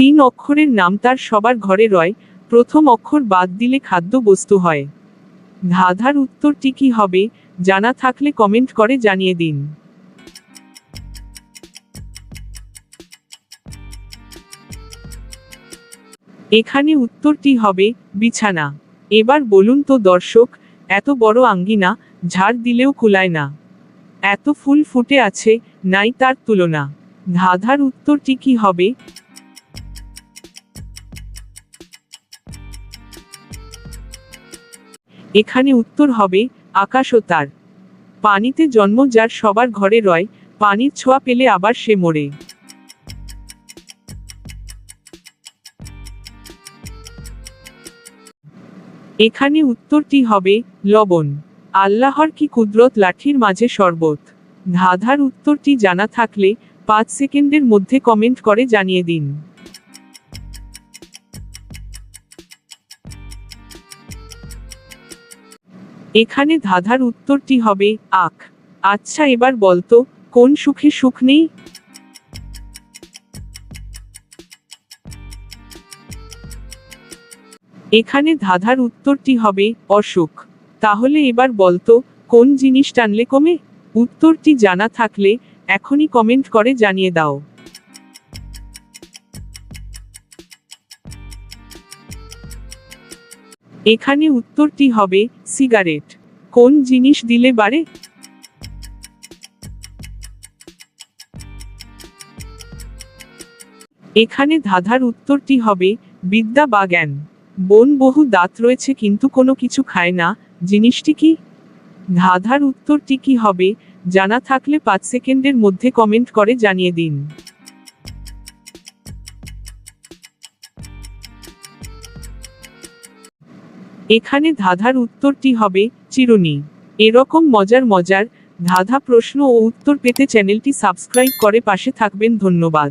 তিন অক্ষরের নাম তার সবার ঘরে রয়, প্রথম অক্ষর বাদ দিলে খাদ্য বস্তু হয়। ধাঁধার উত্তরটি কি হবে, জানা থাকলে কমেন্ট করে জানিয়ে দিন। এখানে উত্তরটি হবে, বিছানা। এবার বলুন তো দর্শক, এত বড় আঙ্গিনা, ঝাড় দিলেও কুলায় না। এত ফুল ফুটে আছে, নাই তার তুলনা। ধাঁধার উত্তরটি কি হবে? এখানে উত্তর হবে, আকাশ ও তার। পানিতে জন্ম যার সবার ঘরে রয়, পানির ছোঁয়া পেলে আবার সে মরে। এখানে উত্তরটি হবে, লবণ। আল্লাহর কি কুদরত লাঠির মাঝে শরবত? ধাঁধার উত্তরটি জানা থাকলে পাঁচ সেকেন্ডের মধ্যে কমেন্ট করে জানিয়ে দিন। এখানে ধাঁধার উত্তরটি হবে আখ। আচ্ছা এবার বলতো কোন সুখে সুখ নেই? এখানে ধাঁধার উত্তরটি হবে অসুখ। তাহলে এবার বলতো কোন জিনিস টানলে কমে? উত্তরটি জানা থাকলে এখনই কমেন্ট করে জানিয়ে দাও। এখানে উত্তরটি হবে, সিগারেট। কোন জিনিস দিলে বাড়ে? এখানে ধাঁধার উত্তরটি হবে, বিদ্যা বা জ্ঞান বন বহু দাঁত রয়েছে কিন্তু কোনো কিছু খায় না, জিনিসটি কি? ধাঁধার উত্তরটি কি হবে, জানা থাকলে পাঁচ সেকেন্ডের মধ্যে কমেন্ট করে জানিয়ে দিন। এখানে ধাঁধার উত্তরটি হবে চিরুনি। এরকম মজার মজার ধাঁধা প্রশ্ন ও উত্তর পেতে চ্যানেলটি সাবস্ক্রাইব করে পাশে থাকবেন, ধন্যবাদ।